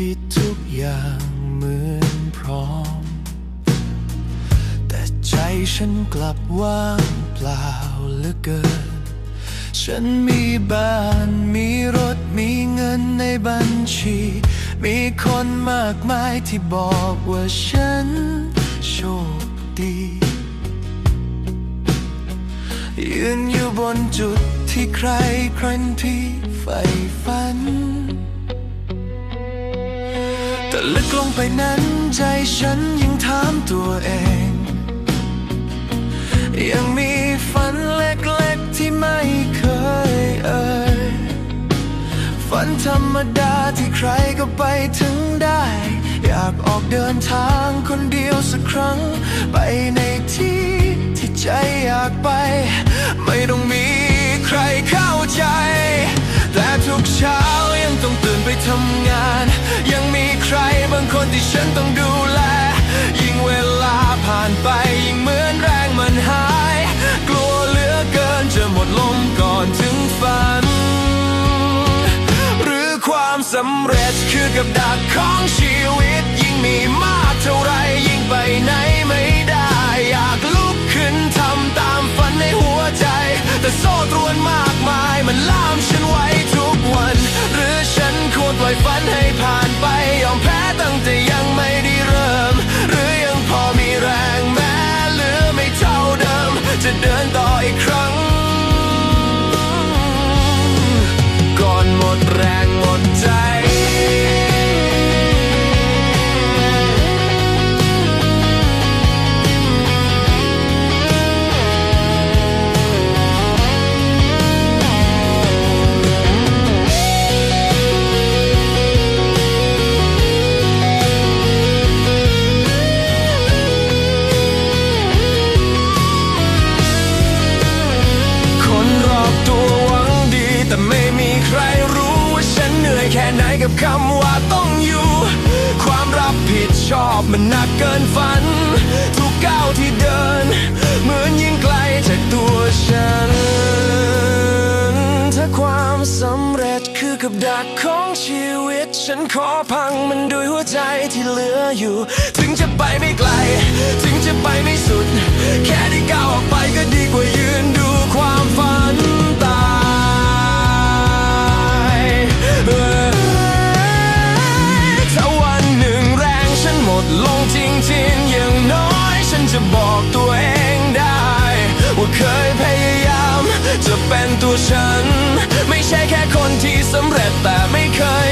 ที่ทุกอย่างเหมือนพร้อม แต่ใจฉันกลับว่างเปล่าเหลือเกิน ฉันมีบ้านมีรถมีเงินในบัญชี มีคนมากมายที่บอกว่าฉันโชคดียืนอยู่บนจุดที่ใครใครที่ใฝ่ฝัน แต่ลึกลงไปนั้นใจฉันยังถามตัวเอง ยังมีฝันเล็กๆที่ไม่เคยเอ่ย ฝันธรรมดาที่ใครก็ไปถึงได้ อยากออกเดินทางคนเดียวสักครั้ง ไปในที่ที่ใจอยากไป ไม่ต้องมีใครเข้าใจ แต่ทุกเช้ายังต้องตื่นไปทำงาน บางคนที่ฉันต้องดูแล ยิ่งเวลาผ่านไป ยิ่งเหมือนแรงมันหาย กลัวเหลือเกินจะหมดลมก่อนถึงฝัน หรือความสำเร็จคือกับดักของชีวิต ยิ่งมีมากเท่าไรยิ่งไปไหนไม่ได้ อยากลุกขึ้นทำตามฝันในหัวใจ แต่โซ่ตรวนมากมายมันล่าม แค่ไหนกับคำว่าต้องอยู่ ความรับผิดชอบมันหนักเกินฝัน ทุกก้าวที่เดิน เหมือนยิ่งไกลจากตัวฉัน ถ้าความสำเร็จคือกับดักของชีวิต ฉันขอพังมันด้วยหัวใจที่เหลืออยู่ ถึงจะไปไม่ไกล จริงๆ อย่างน้อยฉันจะบอกตัวเองได้ ว่าเคยพยายาม จะเป็นตัวฉัน ไม่ใช่แค่คนที่สำเร็จแต่ไม่เคย